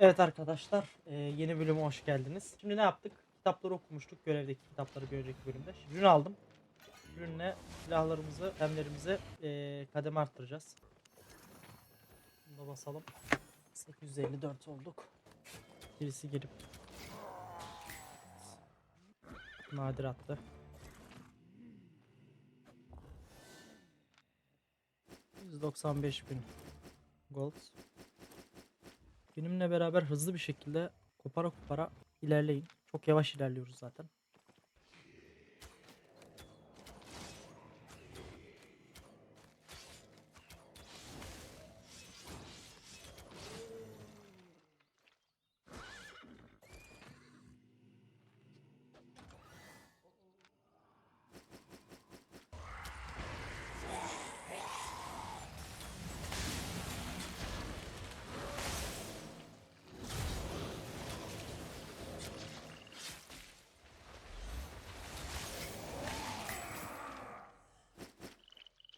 Evet arkadaşlar, e, yeni bölüme hoş geldiniz. Şimdi ne yaptık? Kitapları okumuştuk, görevdeki kitapları bir önceki bölümde. Rün aldım. Rünle silahlarımızı, temlerimizi e, kademe arttıracağız. Bunu da basalım. 854 olduk. Birisi girip nadir attı. ...195 bin gold. Benimle beraber hızlı bir şekilde kopara kopara ilerleyin. Çok yavaş ilerliyoruz zaten.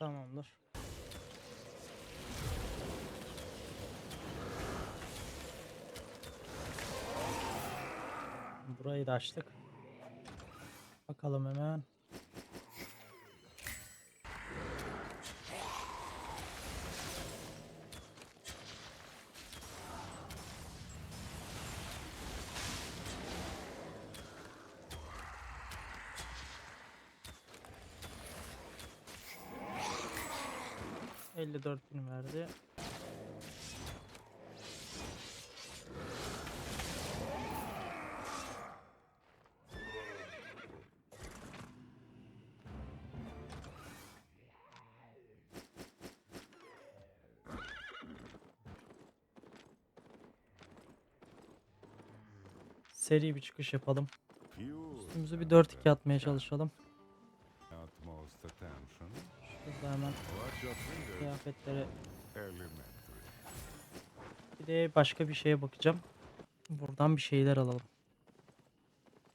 Tamamdır. Burayı da açtık. Bakalım hemen. Elli dört bin verdi. Seri bir çıkış yapalım. Üstümüzü bir 4-2 atmaya çalışalım. Şurada hemen Elementary. Bir de başka bir şeye bakacağım. Buradan bir şeyler alalım.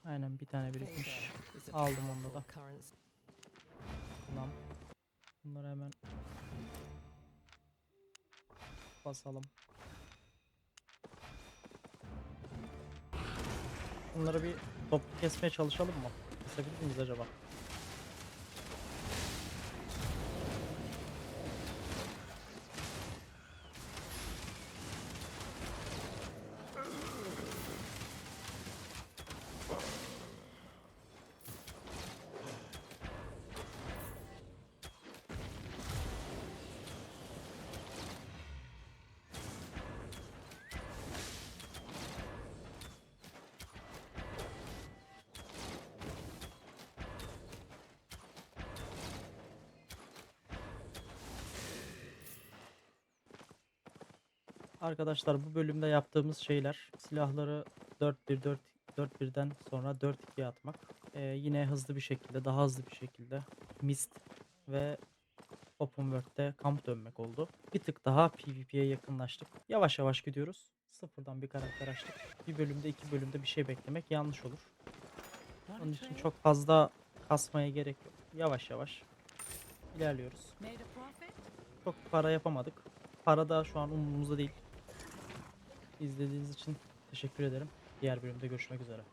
Aynen bir tane birikmiş. Aldım onu da. Tamam. Bunları hemen basalım. Bunları bir toplu kesmeye çalışalım mı? Kesebilir miyiz acaba? Arkadaşlar bu bölümde yaptığımız şeyler silahları 4-1 4-1'den sonra 4-2 atmak. Ee, yine hızlı bir şekilde, daha hızlı bir şekilde Mist ve Open World'de kamp dönmek oldu. Bir tık daha PvP'ye yakınlaştık. Yavaş yavaş gidiyoruz. Sıfırdan bir karakter açtık. Bir bölümde iki bölümde bir şey beklemek yanlış olur. Onun için çok fazla kasmaya gerek yok. Yavaş yavaş ilerliyoruz. Çok para yapamadık. Para da şu an umurumuzda değil. İzlediğiniz için teşekkür ederim. Diğer bölümde görüşmek üzere.